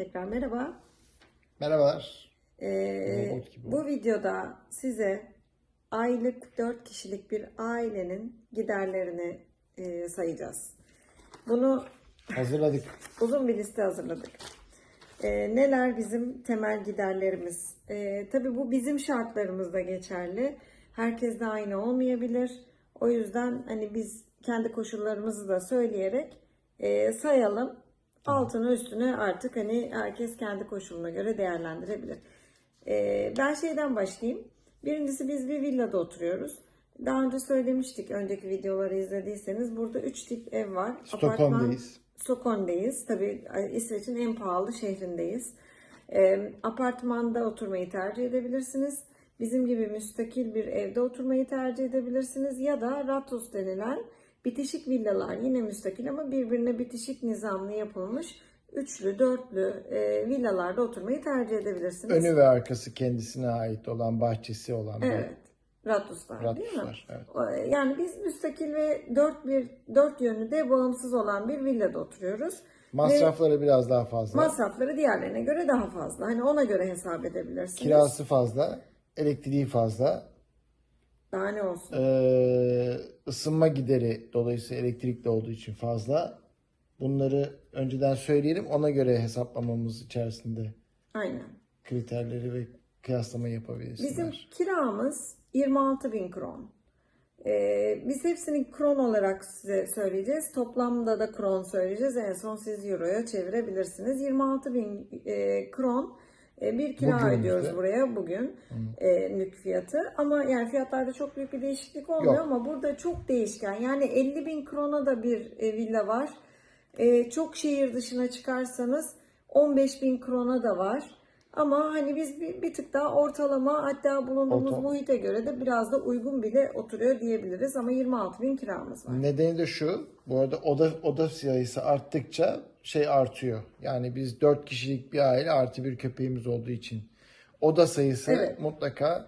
Tekrar merhaba. Merhabalar. Ee, bu videoda size aylık 4 kişilik bir ailenin giderlerini e, sayacağız. Bunu Hazırladık. uzun bir liste hazırladık. Ee, neler bizim temel giderlerimiz? Ee, tabii bu bizim şartlarımızda geçerli. Herkes de aynı olmayabilir. O yüzden hani biz kendi koşullarımızı da söyleyerek e, sayalım. Altını üstüne artık hani herkes kendi koşuluna göre değerlendirebilir. Ee, ben şeyden başlayayım. Birincisi biz bir villada oturuyoruz. Daha önce söylemiştik önceki videoları izlediyseniz. Burada 3 tip ev var. Stockholm'dayız. Stockholm'dayız. Tabii İsveç'in en pahalı şehrindeyiz. Ee, apartmanda oturmayı tercih edebilirsiniz. Bizim gibi müstakil bir evde oturmayı tercih edebilirsiniz. Ya da Ratos denilen bitişik villalar. Yine müstakil ama birbirine bitişik nizamlı yapılmış üçlü, dörtlü e, villalarda oturmayı tercih edebilirsiniz. Önü ve arkası kendisine ait olan, bahçesi olan Evet. Ratuslar bir değil mi? Ratuslar. Evet. O- Yani biz müstakil ve dört bir dört yönlü de bağımsız olan bir villada oturuyoruz. Masrafları biraz daha fazla. Masrafları diğerlerine göre daha fazla. Hani ona göre hesap edebilirsiniz. Kirası fazla, elektriği fazla. Daha ne olsun? Ee, ısınma gideri dolayısıyla elektrikli olduğu için fazla. Bunları önceden söyleyelim. Ona göre hesaplamamız içerisinde Aynen. kriterleri ve kıyaslama yapabilirsiniz. Bizim kiramız 26 bin kron. Ee, biz hepsini kron olarak size söyleyeceğiz. Toplamda da kron söyleyeceğiz. En son siz euroya çevirebilirsiniz. 26 bin e, kron bir kira Bugünümüzde. ödüyoruz buraya bugün e, nük fiyatı. Ama yani fiyatlarda çok büyük bir değişiklik olmuyor Yok. ama burada çok değişken. Yani 50 bin krona da bir e, villa var. E, çok şehir dışına çıkarsanız 15 bin krona da var. Ama hani biz bir, bir tık daha ortalama hatta bulunduğumuz Orta- muhite göre de biraz da uygun bile oturuyor diyebiliriz. Ama 26 bin kiramız var. Nedeni de şu. Bu arada oda oda sayısı arttıkça şey artıyor. Yani biz 4 kişilik bir aile artı bir köpeğimiz olduğu için oda sayısı Evet. mutlaka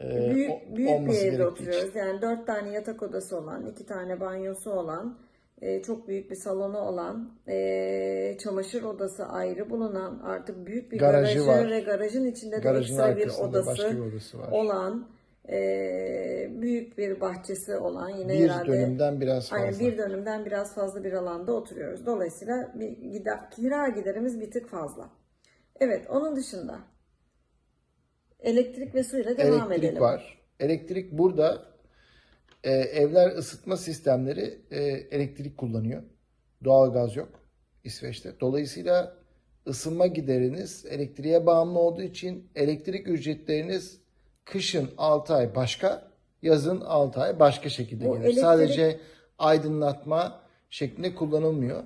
e, Büyük, büyük bir evde oturuyoruz. için. Yani dört tane yatak odası olan, iki tane banyosu olan, e, çok büyük bir salonu olan, e, çamaşır odası ayrı bulunan, artık büyük bir Garajı garajı, var. ve garajın içinde de Garajın ekstra bir odası, bir odası var. olan, e, büyük bir bahçesi olan yine Bir herhalde dönümden biraz fazla. Aynen bir dönümden biraz fazla bir alanda oturuyoruz. Dolayısıyla bir gider, kira giderimiz bir tık fazla. Evet, onun dışında elektrik ve suyla devam Elektrik edelim. var. Elektrik burada e, evler ısıtma sistemleri e, elektrik kullanıyor. Doğalgaz yok İsveç'te. Dolayısıyla ısınma gideriniz elektriğe bağımlı olduğu için elektrik ücretleriniz kışın 6 ay başka, yazın 6 ay başka şekilde Bu gelir. elektrik- Sadece aydınlatma şeklinde kullanılmıyor.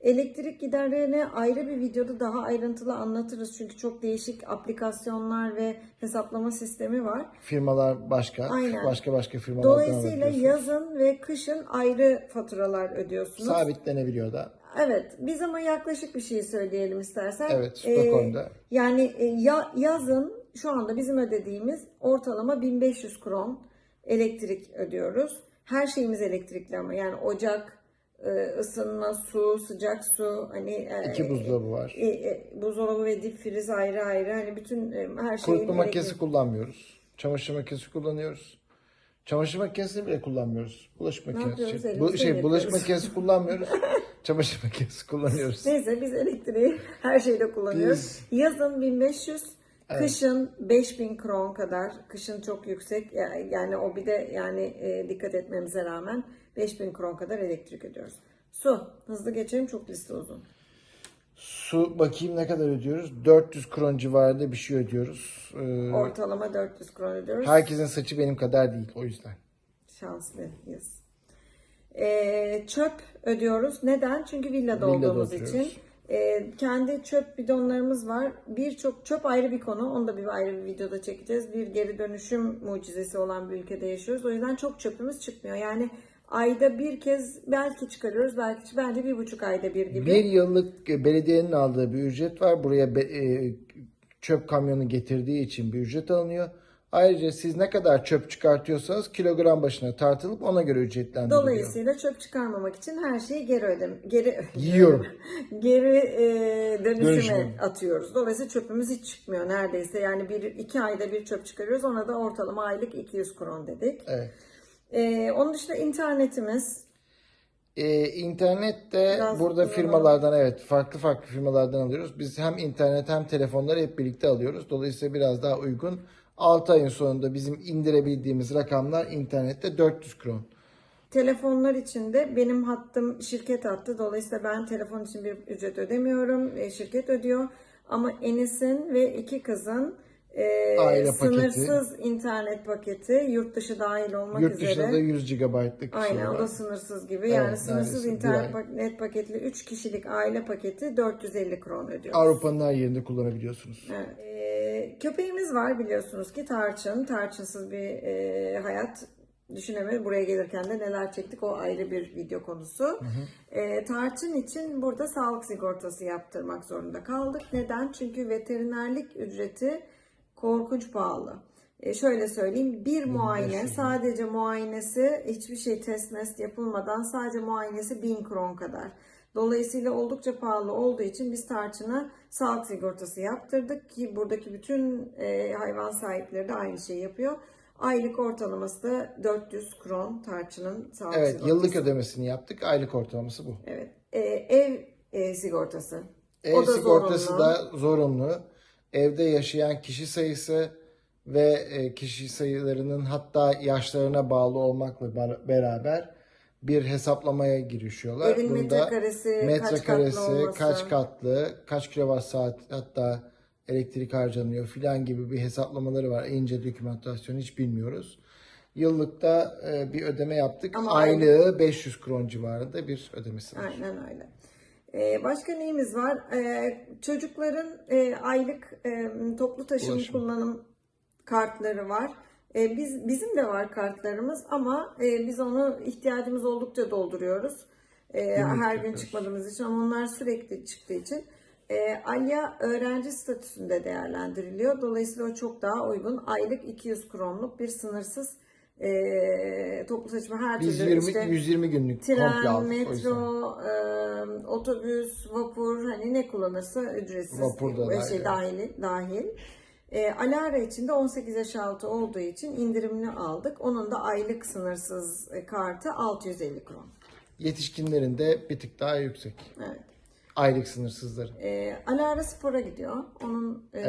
Elektrik giderlerini ayrı bir videoda daha ayrıntılı anlatırız. Çünkü çok değişik aplikasyonlar ve hesaplama sistemi var. Firmalar başka, Aynen. başka başka firmalardan Dolayısıyla alabiliyorsunuz. yazın ve kışın ayrı faturalar ödüyorsunuz. sabitlenebiliyor da. Evet, biz ama yaklaşık bir şey söyleyelim istersen. Evet, Stockholm'da. Ee, yani e, ya, yazın şu anda bizim ödediğimiz ortalama 1500 kron elektrik ödüyoruz. Her şeyimiz elektrikli ama yani ocak, e, ısınma, su, sıcak su, hani e, İki buzdolabı var. e, e, buzdolabı ve dip friz ayrı ayrı hani bütün e, her şey Kurutma makinesi kullanmıyoruz. Çamaşır makinesi kullanıyoruz. Çamaşır makinesini bile kullanmıyoruz. Bulaşık makinesi. Şey, bu, şey, bulaşık makinesi kullanmıyoruz. Çamaşır makinesi kullanıyoruz. Neyse biz elektriği her şeyde kullanıyoruz. Yazın 1500, kışın 5000 kron kadar. Kışın çok yüksek. Yani- Yani o bir de yani e, dikkat etmemize rağmen 5000 kron kadar elektrik ödüyoruz. Su. Hızlı geçelim çok liste uzun. Su bakayım ne kadar ödüyoruz? 400 kron civarında bir şey ödüyoruz. Ee, Ortalama 400 kron ödüyoruz. herkesin saçı benim kadar değil o yüzden. Şanslıyız. Ee, çöp ödüyoruz. Neden? Çünkü villada, Villada olduğumuz oturuyoruz. için. Ee, kendi çöp bidonlarımız var. Birçok çöp ayrı bir konu. Onu da bir ayrı bir videoda çekeceğiz. Bir geri dönüşüm mucizesi olan bir ülkede yaşıyoruz. O yüzden çok çöpümüz çıkmıyor. Yani ayda bir kez belki çıkarıyoruz. Belki bence bir buçuk ayda bir gibi. Bir yıllık belediyenin aldığı bir ücret var. Buraya be- e, çöp kamyonu getirdiği için bir ücret alınıyor. Ayrıca siz ne kadar çöp çıkartıyorsanız kilogram başına tartılıp ona göre ücretlendiriliyor. Dolayısıyla çöp çıkarmamak için her şeyi geri ödem geri Yiyorum. geri e, dönüşüme Dönüşüme. atıyoruz. Dolayısıyla çöpümüz hiç çıkmıyor neredeyse. Yani bir iki ayda bir çöp çıkarıyoruz. Ona da ortalama aylık 200 kron dedik. Evet. E, onun dışında internetimiz Ee, internette Biraz burada kullanalım. firmalardan evet farklı farklı firmalardan alıyoruz. Biz hem internet hem telefonları hep birlikte alıyoruz. Dolayısıyla biraz daha uygun. 6 ayın sonunda bizim indirebildiğimiz rakamlar internette 400 kron. Telefonlar için de benim hattım şirket hattı. Dolayısıyla ben telefon için bir ücret ödemiyorum. E, şirket ödüyor. Ama Enis'in ve iki kızın e, Aile paketi. sınırsız internet paketi yurt dışı dahil olmak Yurt üzere. dışında da 100 GB'lık Aynen şey o var. da sınırsız gibi. Evet, yani sınırsız neredeyse bir internet ay. net paketli 3 kişilik aile paketi 450 kron ödüyoruz. Avrupa'nın her yerinde kullanabiliyorsunuz. Evet. Köpeğimiz var biliyorsunuz ki Tarçın. Tarçınsız bir e, hayat düşünemeyiz. Buraya gelirken de neler çektik o ayrı bir video konusu. Ee, tarçın için burada sağlık sigortası yaptırmak zorunda kaldık. Neden? Çünkü veterinerlik ücreti korkunç pahalı. Ee, şöyle söyleyeyim bir muayene sadece muayenesi hiçbir şey test mest yapılmadan sadece muayenesi 1000 kron kadar. Dolayısıyla oldukça pahalı olduğu için biz tarçına sağlık sigortası yaptırdık ki buradaki bütün e, hayvan sahipleri de aynı şeyi yapıyor. Aylık ortalaması da 400 kron tarçının sağlık Evet sigortası. yıllık ödemesini yaptık. Aylık ortalaması bu. Evet. E, ev e, sigortası. Ev O da sigortası zorunlu. da zorunlu. Evde yaşayan kişi sayısı ve e, kişi sayılarının hatta yaşlarına bağlı olmakla bar- beraber bir hesaplamaya girişiyorlar. Evin metrekaresi, kaç metrekaresi, katlı olması. kaç katlı, kaç kilowatt saat hatta elektrik harcanıyor filan gibi bir hesaplamaları var. İnce dokümantasyon hiç bilmiyoruz. Yıllıkta e, bir ödeme yaptık. Ama Aylığı 500 kron civarında bir ödemesi var. Aynen öyle. Ee, başka neyimiz var? Ee, çocukların e, aylık e, toplu taşım Ulaşım. kullanım kartları var. Ee, biz bizim de var kartlarımız ama e, biz onu ihtiyacımız oldukça dolduruyoruz. Ee, her gün çıkmadığımız için ama onlar sürekli çıktığı için. E, Alya öğrenci statüsünde değerlendiriliyor. Dolayısıyla o çok daha uygun. Aylık 200 kronluk bir sınırsız e, toplu taşıma her Biz türlü 20 işte 120 günlük Tren, aldık. metro, e, otobüs, vapur hani ne kullanırsa ücretsiz. Vapur da şey evet. dahil. dahil. E, Alara için de 18 yaş altı olduğu için indirimli aldık. Onun da aylık sınırsız e, kartı 650 kron. Yetişkinlerin de bir tık daha yüksek. Evet. Aylık sınırsızları. E, Alara spora gidiyor. Onun e,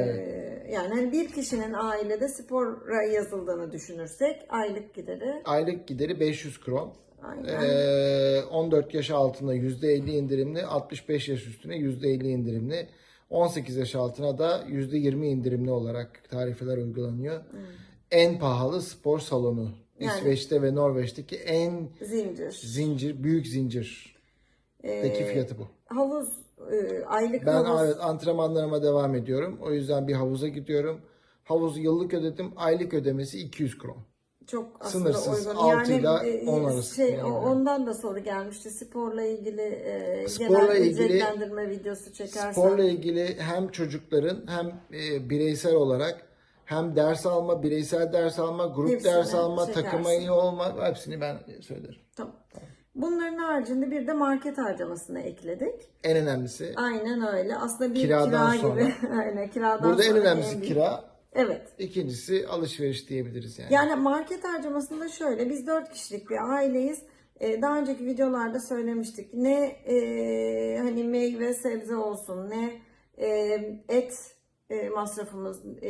yani hani bir kişinin ailede spora yazıldığını düşünürsek aylık gideri Aylık gideri 500 kron. aynen. Ee, 14 yaş altına %50 indirimli, 65 yaş üstüne %50 indirimli, 18 yaş altına da %20 indirimli olarak tarifeler uygulanıyor. En pahalı spor salonu. Hmm. Yani- İsveç'te ve Norveç'teki en zincir. zincir, büyük zincir. Deki Ee, fiyatı bu. Havuz e, aylık Ben havuz evet, antrenmanlarıma devam ediyorum. O yüzden bir havuza gidiyorum. Havuzu yıllık ödedim. Aylık ödemesi 200 kron. Çok aslında Sınırsız, uygun. altıyla yani, on arası şey, o- kullanılıyor. ondan da soru gelmişti. Sporla ilgili e, Sporla genel ilgili- ücretlendirme videosu çekersen. Sporla ilgili hem çocukların hem e, bireysel olarak hem ders alma, bireysel ders alma, grup Hepsini ders alma, çekersin. takıma iyi olma hepsini ben söylerim. Tamam. Bunların haricinde bir de market harcamasını ekledik. En önemlisi Aynen öyle. Aslında bir Kiradan kira sonra. gibi. Aynen kiradan burada en sonra önemlisi büyük- kira, Evet. ikincisi alışveriş diyebiliriz yani. Yani market harcamasında şöyle biz dört kişilik bir aileyiz. Ee, daha önceki videolarda söylemiştik. Ne e, hani meyve sebze olsun ne e, et e, masrafımız e,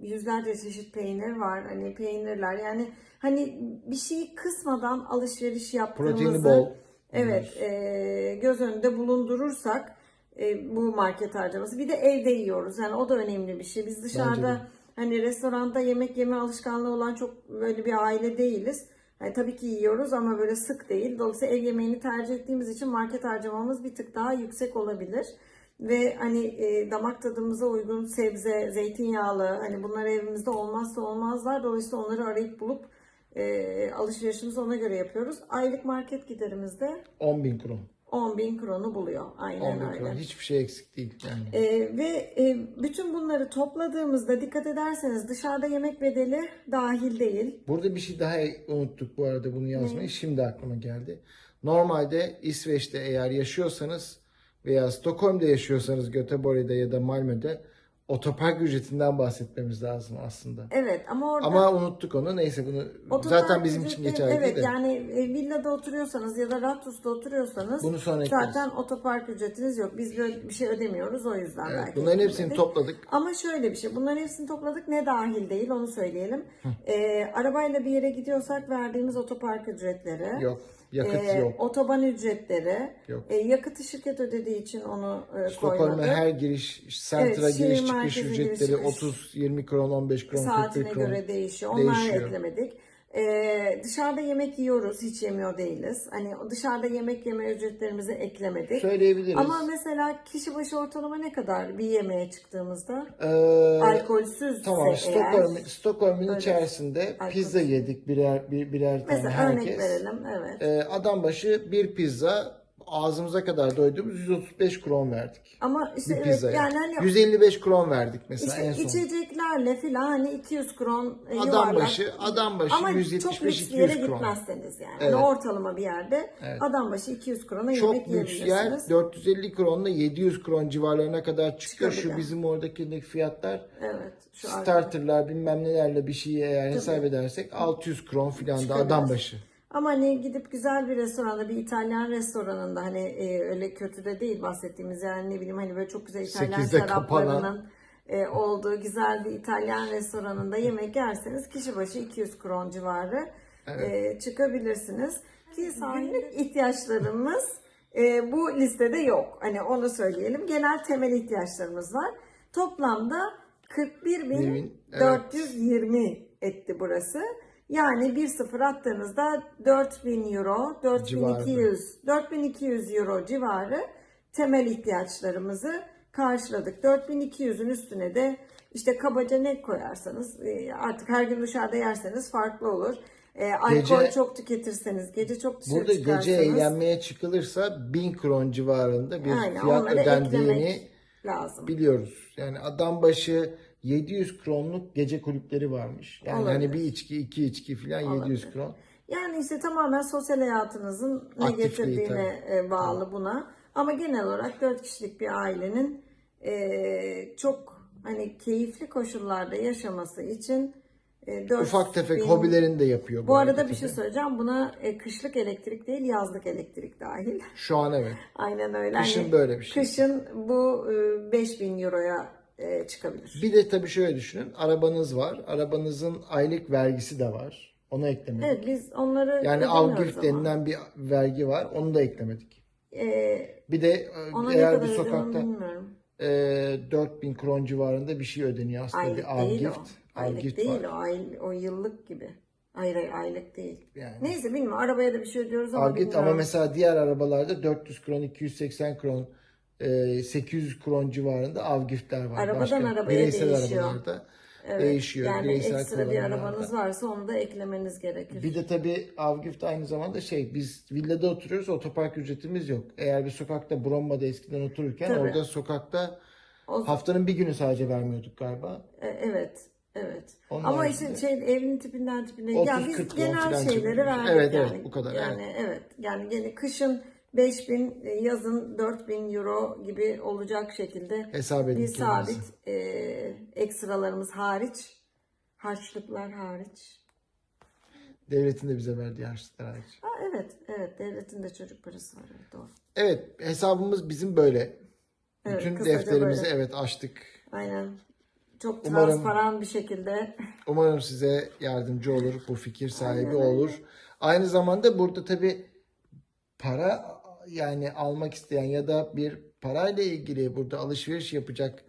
yüzlerce çeşit peynir var. Hani peynirler yani hani bir şeyi kısmadan alışveriş yaptığımızı Proteini bol. Evet, e, göz önünde bulundurursak e, bu market harcaması. Bir de evde yiyoruz. Yani o da önemli bir şey. Biz dışarıda hani restoranda yemek yeme alışkanlığı olan çok böyle bir aile değiliz. Yani tabii ki yiyoruz ama böyle sık değil. Dolayısıyla ev yemeğini tercih ettiğimiz için market harcamamız bir tık daha yüksek olabilir. Ve hani e, damak tadımıza uygun sebze, zeytinyağlı hani bunlar evimizde olmazsa olmazlar. Dolayısıyla onları arayıp bulup e, alışverişimizi ona göre yapıyoruz. Aylık market giderimizde 10 bin kron. 10 bin kronu buluyor. Aynen 10 bin öyle. kron. Hiçbir şey eksik değil. Yani. Ee, ve e, bütün bunları topladığımızda dikkat ederseniz dışarıda yemek bedeli dahil değil. Burada bir şey daha unuttuk bu arada bunu yazmayı. Şimdi aklıma geldi. Normalde İsveç'te eğer yaşıyorsanız veya Stockholm'da yaşıyorsanız Göteborg'da ya da Malmö'de otopark ücretinden bahsetmemiz lazım aslında. Evet ama orada Ama unuttuk onu. Neyse bunu otopark zaten bizim için ücretleri- geçerli Evet değil de. yani e, villada oturuyorsanız ya da Rattus'ta oturuyorsanız Bunu sonra ekleriz. zaten otopark ücretiniz yok. Biz böyle bir şey ödemiyoruz o yüzden Evet, belki bunların hepsini eklemedik. topladık. Ama şöyle bir şey, bunların hepsini topladık ne dahil değil onu söyleyelim. Ee, arabayla bir yere gidiyorsak verdiğimiz otopark ücretleri. Yok. Yakıt Ee, yok. Otoban ücretleri. Yok. Ee, yakıtı şirket ödediği için onu e, Stockholm'a her giriş, Center'a Evet, giriş çıkış ücretleri çıkış. 30, 20 kron, 15 kron, 41 Saatine kron. göre değişiyor. Onları değişiyor. eklemedik. Ee, dışarıda yemek yiyoruz, hiç yemiyor değiliz. Hani dışarıda yemek yeme ücretlerimizi eklemedik. Söyleyebiliriz. Ama mesela kişi başı ortalama ne kadar bir yemeğe çıktığımızda? Ee, Alkolsüzse Tamam. Stockholm, Stockholm'un içerisinde Alkol. pizza yedik birer bir, birer tane Mesela herkes. örnek verelim. Evet. Ee, adam başı bir pizza ağzımıza kadar doyduğumuz 135 kron verdik. Ama işte Bir evet yani hani 155 kron verdik mesela işte en son. içeceklerle filan hani 200 kron e, Adam yuvarlak. başı adam başı Ama çok lüks bir yere 175-200 kron. gitmezseniz yani. Evet. Hani ortalama bir yerde Evet. adam başı 200 krona Çok yemek lüks yer yiyebilirsiniz. 450 kronla 700 kron civarlarına kadar çıkıyor. Şu Çıkabilir. bizim oradaki fiyatlar Evet. Şu starterlar bilmem nelerle bir şeyi eğer hesap edersek 600 kron filan da adam başı. Ama hani gidip güzel bir restoranda, bir İtalyan restoranında hani e, öyle kötü de değil bahsettiğimiz yani ne bileyim hani böyle çok güzel İtalyan Sekizde şaraplarının e, olduğu güzel bir İtalyan restoranında yemek yerseniz kişi başı 200 kron civarı e, çıkabilirsiniz. Ki sahip ihtiyaçlarımız e, bu listede yok. Hani onu söyleyelim. Genel temel ihtiyaçlarımız var. Toplamda 41.420 etti burası. Yani bir sıfır attığınızda 4000 euro, 4200, 4200 euro civarı temel ihtiyaçlarımızı karşıladık. 4200'ün üstüne de işte kabaca ne koyarsanız e, artık her gün dışarıda yerseniz farklı olur. E, alkol Gece- çok tüketirseniz, gece çok dışarı Burada çıkarsanız. gece eğlenmeye çıkılırsa 1000 kron civarında bir Aynen, fiyat ödendiğini lazım. biliyoruz. Yani adam başı 700 kronluk gece kulüpleri varmış. Yani Olabilir. hani bir içki, iki içki filan 700 kron. Yani işte tamamen sosyal hayatınızın ne Aktifliği getirdiğine e, bağlı buna. Ama genel olarak 4 kişilik bir ailenin e, çok hani keyifli koşullarda yaşaması için e, 4 Ufak tefek hobilerini de yapıyor. Bu arada bir tabii. şey söyleyeceğim. Buna e, kışlık elektrik değil yazlık elektrik dahil. Şu an evet. Aynen öyle. Hani Kışın böyle bir şey. Kışın bu e, 5000 euroya e, çıkabilir. Bir de tabii şöyle düşünün. Arabanız var. Arabanızın aylık vergisi de var. Onu eklemedik. Evet biz onları Yani ama. denilen bir vergi var. Onu da eklemedik. E, Bir de e, ona eğer bir sokakta e, 4000 kron civarında bir şey ödeniyor aslında. Aylık bir değil avgift. o. Aylık Avgift değil var. o. Ay, o yıllık gibi. Hayır hayır aylık değil. Yani. Neyse bilmiyorum arabaya da bir şey ödüyoruz ama Avgift ama mesela diğer arabalarda 400 kron, 280 kron, 800 kron civarında avgiftler var. Arabadan arabaya bireysel değişiyor. arabalarda Evet, değişiyor. Yani bireysel ekstra bir arabanız varsa onu da eklemeniz gerekir. Bir de tabii avgift aynı zamanda şey biz villada oturuyoruz otopark ücretimiz yok. Eğer bir sokakta Bromma'da eskiden otururken Tabii. orada sokakta O- haftanın bir günü sadece vermiyorduk galiba. E, evet. Evet. Onun Ama işte şey evin tipinden tipine 30-40 yani biz genel şeyleri verdik Evet, evet, yani. bu kadar, Yani evet. Yani gene kışın 5000 e, yazın 4000 euro gibi olacak şekilde Hesap bir sabit e, ekstralarımız hariç harçlıklar hariç. Devletin de bize verdiği harçlıklar hariç. Ha, evet, evet. Devletin de çocuk parası var. Evet, doğru. Evet hesabımız bizim böyle. Evet, Bütün defterimizi böyle. evet açtık. Aynen. Çok Umarım- transparan bir şekilde. Umarım size yardımcı olur, bu fikir sahibi Aynen olur. Aynı zamanda burada tabii para yani almak isteyen ya da bir parayla ilgili burada alışveriş yapacak,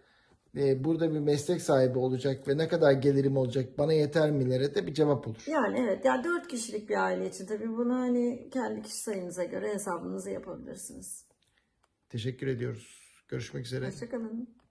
e, burada bir meslek sahibi olacak ve ne kadar gelirim olacak, bana yeter milere de bir cevap olur. Yani evet. Ya dört kişilik bir aile için tabii bunu hani kendi kişi sayınıza göre hesabınızı yapabilirsiniz. Teşekkür ediyoruz. Görüşmek üzere. Hoşçakalın.